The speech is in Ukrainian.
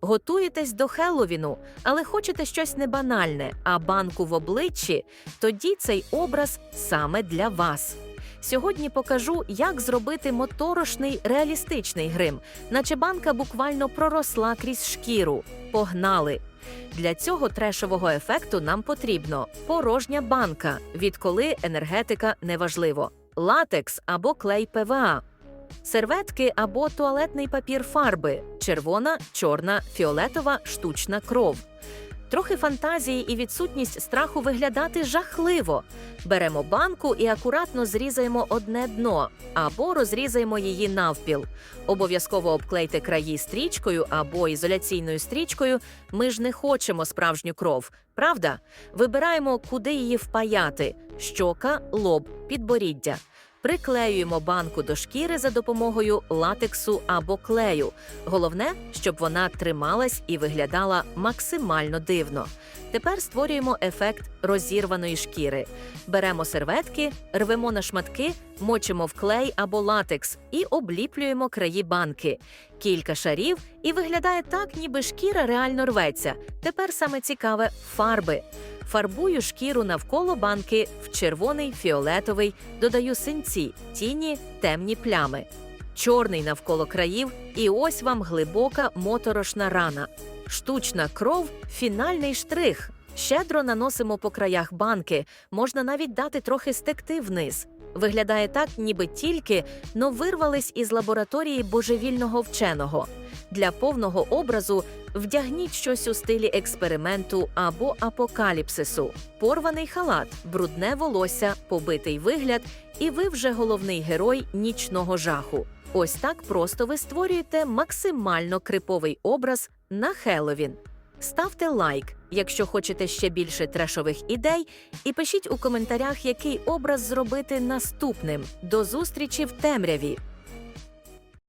Готуєтесь до Хелловіну, але хочете щось не банальне, а банку в обличчі, тоді цей образ саме для вас. Сьогодні покажу, як зробити моторошний реалістичний грим, наче банка буквально проросла крізь шкіру. Погнали! Для цього трешового ефекту нам потрібно порожня банка, відколи енергетика неважливо, латекс або клей ПВА, серветки або туалетний папір фарби, червона, чорна, фіолетова, штучна кров. Трохи фантазії і відсутність страху виглядати жахливо. Беремо банку і акуратно зрізаємо одне дно або розрізаємо її навпіл. Обов'язково обклейте краї стрічкою або ізоляційною стрічкою. Ми ж не хочемо справжню кров, правда? Вибираємо, куди її впаяти: щока, лоб, підборіддя. Приклеюємо банку до шкіри за допомогою латексу або клею. Головне, щоб вона трималась і виглядала максимально дивно. Тепер створюємо ефект розірваної шкіри. Беремо серветки, рвемо на шматки, мочимо в клей або латекс і обліплюємо краї банки. Кілька шарів і виглядає так, ніби шкіра реально рветься. Тепер саме цікаве фарби. Фарбую шкіру навколо банки в червоний, фіолетовий, додаю синці, тіні, темні плями. Чорний навколо країв, і ось вам глибока моторошна рана. Штучна кров фінальний штрих. Щедро наносимо по краях банки, можна навіть дати трохи стекти вниз. Виглядає так, ніби тільки но вирвались із лабораторії божевільного вченого. Для повного образу вдягніть щось у стилі експерименту або апокаліпсису, порваний халат, брудне волосся, побитий вигляд, і ви вже головний герой нічного жаху. Ось так просто ви створюєте максимально криповий образ на Хелловін. Ставте лайк, якщо хочете ще більше трешових ідей, і пишіть у коментарях, який образ зробити наступним. До зустрічі в темряві!